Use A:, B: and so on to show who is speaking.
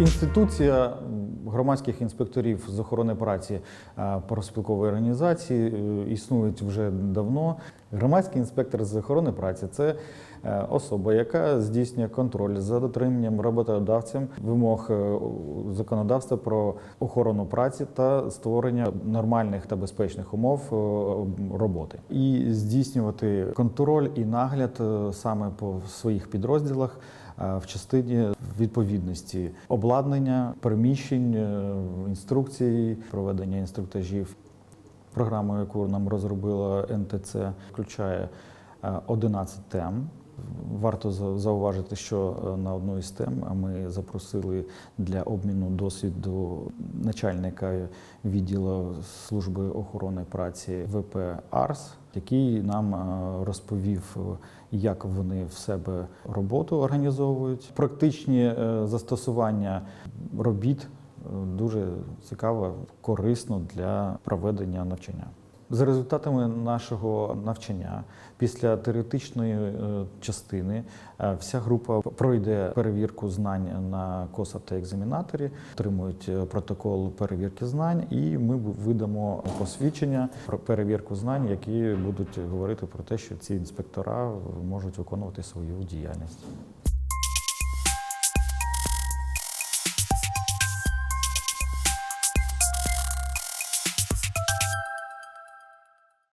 A: Інституція громадських інспекторів з охорони праці е, профспілкової організації е, існують вже давно. Громадський інспектор з охорони праці це е, особа, яка здійснює контроль за дотриманням роботодавцем вимог законодавства про охорону праці та створення нормальних та безпечних умов роботи, і здійснювати контроль і нагляд саме по своїх підрозділах в частині відповідності обладнання, приміщень, е, інструкцій, проведення інструктажів. Програма, яку нам розробила НТЦ, включає е, 11 тем. Варто зауважити, що е, на одну із тем ми запросили для обміну досвіду начальника відділу служби охорони праці ВП АРС, який нам е, розповів, як вони в себе роботу організовують. Практичні е, застосування робіт дуже цікаво, корисно для проведення навчання. За результатами нашого навчання, після теоретичної е, частини, е, вся група пройде перевірку знань на КОСАП та екзаменаторі, отримують е, протокол перевірки знань, і ми видамо посвідчення про перевірку знань, які будуть говорити про те, що ці інспектора можуть виконувати свою діяльність.